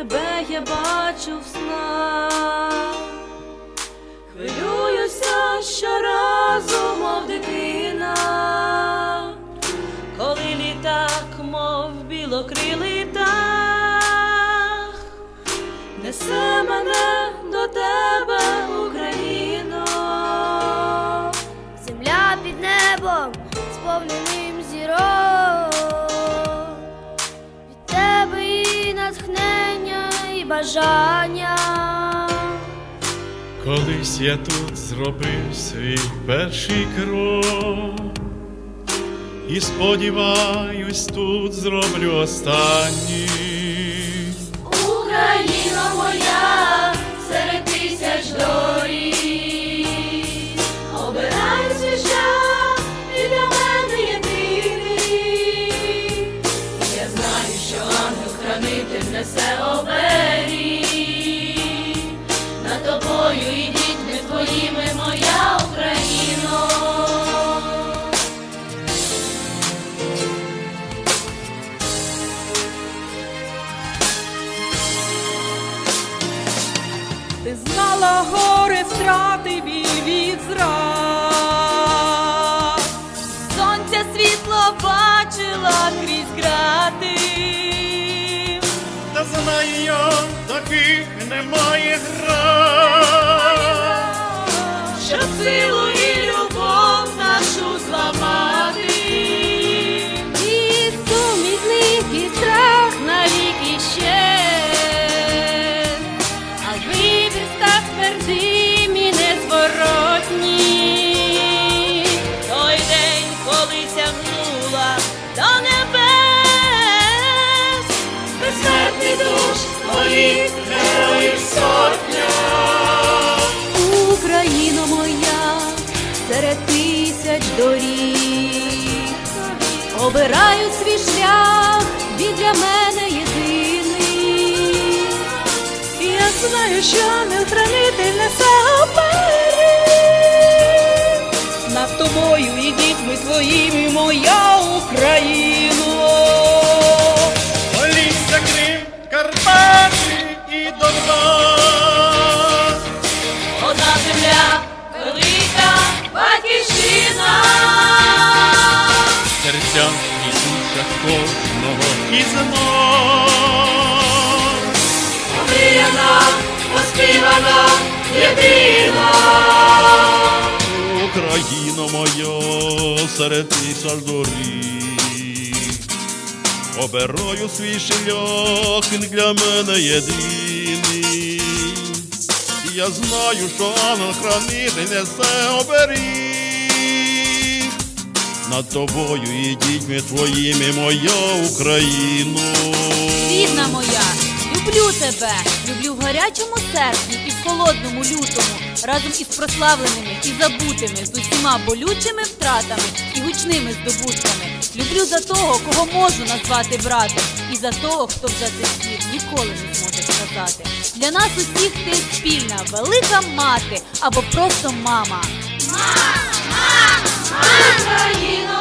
тебе я бачу в снах. Хвилююся щоразу, мов дитина, коли літак, мов білокрилий птах, несе мене бажання. Колись я тут зробив свій перший крок, і сподіваюсь, тут зроблю останній. Знала горе втрати і від зрад. Сонця світло бачила крізь грати. Та знаю я, таких немає град. Обираю шлях, він для мене єдиний. Я знаю, що не хранитель несе оберіг. Над тобою і дітьми твоїми, моя Україно. Полісся Крим, Карпати і Донбас. Одна земля, велика батьківщина. Душах кожного із нас. Омріяна, поспівана, єдина. Україно моя серед тисяч доріг. Обираю свій шлях, він для мене єдиний. Я знаю, що ангел хранитель несе оберіг. Над тобою і дітьми твоїми, моя Україно. Рідна моя, люблю тебе, люблю в гарячому серці і в холодному лютому, разом із прославленими і забутими, з усіма болючими втратами і гучними здобутками. Люблю за того, кого можу назвати братом, і за того, хто вже цих слів ніколи не зможе сказати. Для нас усіх ти спільна, велика мати або просто мама. Україно